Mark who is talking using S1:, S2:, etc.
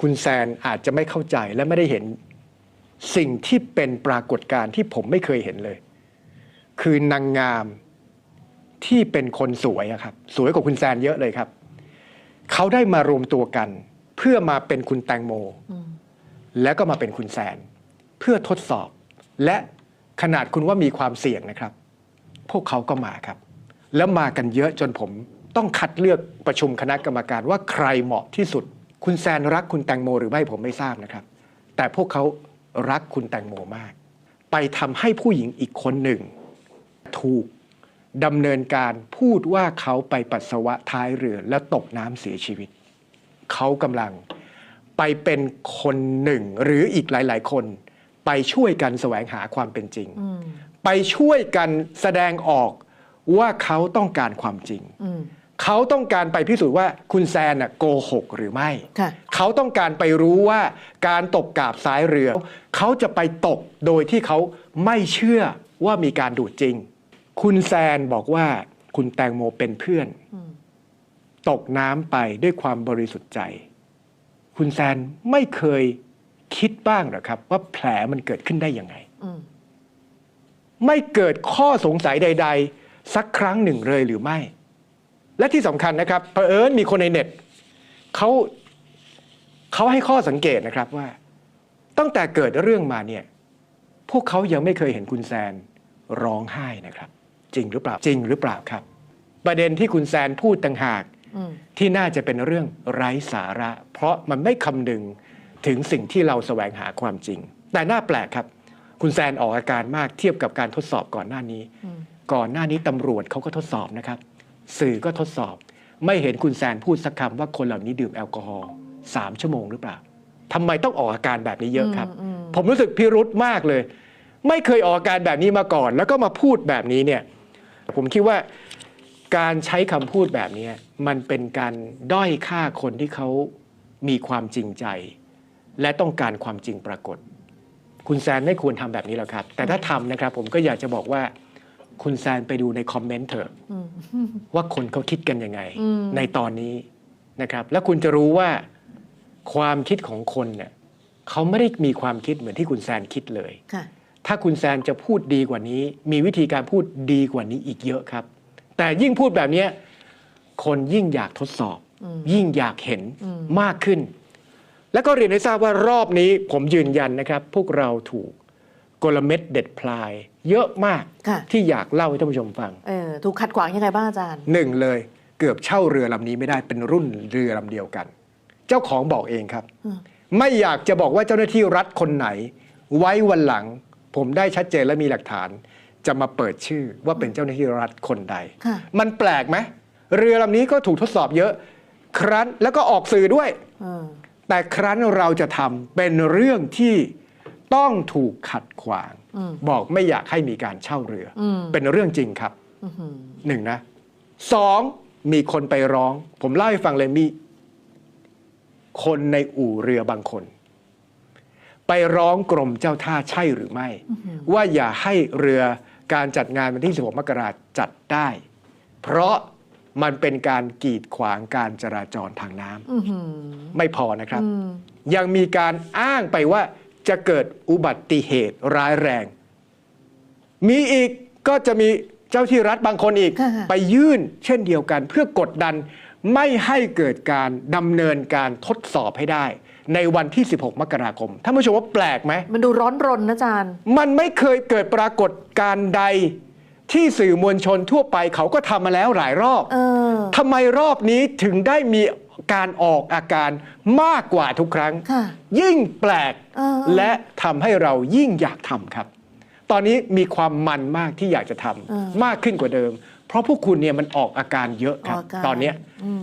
S1: คุณแซนอาจจะไม่เข้าใจและไม่ได้เห็นสิ่งที่เป็นปรากฏการณ์ที่ผมไม่เคยเห็นเลย คือนางงามที่เป็นคนสวยอะครับ สวยกว่าคุณแซนเยอะเลยครับ เขาได้มารวมตัวกัน เพื่อมาเป็นคุณแตงโม แล้วก็มาเป็นคุณแซน เพื่อทดสอบ และขนาดคุณว่ามีความเสี่ยงนะครับ พวกเขาก็มาครับ แล้วมากันเยอะจนผมต้องคัดเลือกประชุมคณะกรรมการว่าใครเหมาะที่สุด คุณแซนรักคุณแตงโมหรือไม่ผมไม่ทราบนะครับ แต่พวกเขารักคุณแตงโมมาก ไปทำให้ผู้หญิงอีกคนหนึ่ง ถูกดำเนินการพูดว่าเขาไปปัสสาวะท้ายเรือแล้วตกน้ำเสียชีวิต เขากำลังไปเป็นคนหนึ่งหรืออีกหลาย ๆ คน ไปช่วยกันแสวงหาความเป็นจริง
S2: อืม
S1: ไปช่วยกันแสดงออกว่าเขาต้องการความจริง
S2: อืม
S1: เขาต้องการไปพิสูจน์ว่าคุณแซนน่ะโกหกหรือไม่
S2: ค่ะ
S1: เขาต้องการไปรู้ว่าการตกกาบซ้ายเรือ เขาจะไปตกโดยที่เขาไม่เชื่อว่ามีการดูดจริง คุณแซนบอกว่าคุณแตงโมเป็นเพื่อน
S2: อืม
S1: ตกน้ำไปด้วยความบริสุทธิ์ใจ คุณแซนไม่เคยคิดบ้างเหรอครับ ว่าแผลมันเกิดขึ้นได้ยังไง
S2: อืม
S1: ไม่เกิดข้อสงสัยใด ๆ สักครั้งหนึ่งเลยหรือไม่ และที่สำคัญนะครับเผอิญมีคนในเน็ตเขาเขาให้ข้อสังเกตนะครับว่า ตั้งแต่เกิดเรื่องมาเนี่ยพวกเขายังไม่เคยเห็นคุณแซนร้องไห้นะครับ จริงหรือเปล่าจริงหรือเปล่าครับ ประเด็นที่คุณแซนพูดต่างหาก
S2: อืม
S1: ที่น่าจะเป็นเรื่องไร้สาระ เพราะมันไม่คำนึงถึงสิ่งที่เราแสวงหาความจริง แต่น่าแปลกครับ คุณแซนออกอาการมากเทียบกับการทดสอบก่อนหน้านี้
S2: อืม
S1: ก่อนหน้านี้ตำรวจเขาก็ทดสอบนะครับ สื่อก็ทดสอบ ไม่เห็นคุณแซนพูดสักคำว่าคนเหล่านี้ดื่มแอลกอฮอล์สามชั่วโมงหรือเปล่าทำไมต้องออกอาการแบบนี้เยอะครับ
S2: อืมอืม
S1: ผมรู้สึกพิรุธมากเลย ไม่เคยออกอาการแบบนี้มาก่อน แล้วก็มาพูดแบบนี้เนี่ย ผมคิดว่าการใช้คำพูดแบบนี้มันเป็นการด้อยค่าคนที่เขามีความจริงใจ และต้องการความจริงปรากฏ คุณแซนไม่ควรทำแบบนี้หรอกครับ แต่ถ้าทำนะครับผมก็อยากจะบอกว่า คุณแซนไปดูในคอมเมนต์เถอะ
S2: อืม
S1: ว่าคนเขาคิดกันยังไง
S2: อืม
S1: ในตอนนี้นะครับ แล้วคุณจะรู้ว่าความคิดของคนเนี่ยเขาไม่ได้มีความคิดเหมือนที่คุณแซนคิดเลย
S2: ค่ะ
S1: ถ้าคุณแซนจะพูดดีกว่านี้ มีวิธีการพูดดีกว่านี้อีกเยอะครับ แต่ยิ่งพูดแบบเนี้ยคนยิ่งอยากทดสอบ
S2: อืม
S1: ยิ่งอยากเห็น
S2: อืม
S1: มากขึ้น แล้วก็เรียนให้ทราบว่ารอบนี้ผมยืนยันนะครับ พวกเราถูก กลเม็ดเด็ดพลาย เยอะมาก
S2: ค่ะ
S1: ที่อยากเล่าให้ท่านผู้ชมฟัง
S2: เออถูกขัดขวางยังไงบ้างอาจารย์
S1: หนึ่งเลยเกือบเช่าเรือลำนี้ไม่ได้เป็นรุ่นเรือลำเดียวกัน เจ้าของบอกเองครับ
S2: อืม
S1: ไม่อยากจะบอกว่าเจ้าหน้าที่รัฐคนไหน ไว้วันหลัง ผมได้ชัดเจนและมีหลักฐาน จะมาเปิดชื่อว่าเป็นเจ้าหน้าที่รัฐคนใด
S2: ค่ะ
S1: มันแปลกไหมเรือลำนี้ก็ถูกทดสอบเยอะ ครั้นแล้วก็ออกสื่อด้วย
S2: เออ
S1: แต่ครั้นเราจะทำเป็นเรื่องที่ ต้องถูกขัดขวาง
S2: อืม
S1: บอกไม่อยากให้มีการเช่าเรืออ
S2: ม
S1: เป็นเรื่องจริงครับ
S2: อื้อหือ
S1: หนึ่งนะสองมีคนไปร้อง ผมเล่าให้ฟังเลยมี คนในอู่เรือบางคน ไปร้องกรมเจ้าท่าใช่หรือไม่ ว่าอย่าให้เรือการจัดงานวันที่ 16 มกราจัดได้ เพราะมันเป็นการกีดขวางการจราจรทางน้ำ
S2: อื้อหือ
S1: ไม่พอนะครับ
S2: อืม
S1: ยังมีการอ้างไปว่า จะเกิดอุบัติเหตุร้ายแรง มีอีกก็จะมีเจ้าที่รัฐบางคนอีก
S2: ค่ะ
S1: ไปยื่นเช่นเดียวกัน เพื่อกดดันไม่ให้เกิดการดำเนินการทดสอบให้ได้ ในวันที่ 16 มกราคมท่านผู้ชมว่าแปลกไหม
S2: มันดูร้อนรนนะอาจารย์
S1: มันไม่เคยเกิดปรากฏการณ์ใดที่สื่อมวลชนทั่วไปเขาก็ทำมาแล้วหลายรอบ
S2: เออ
S1: ทำไมรอบนี้ถึงได้มี การออกอาการมากกว่าทุกครั้ง
S2: ค่ะ
S1: ยิ่งแปลก
S2: เออ
S1: และทำให้เรายิ่งอยากทำครับ ตอนนี้มีความมันมากที่อยากจะทำ
S2: เออ
S1: มากขึ้นกว่าเดิม เพราะพวกคุณเนี่ยมันออกอาการเยอะครับ
S2: ออกอาการ
S1: ตอนเนี้ย
S2: อืม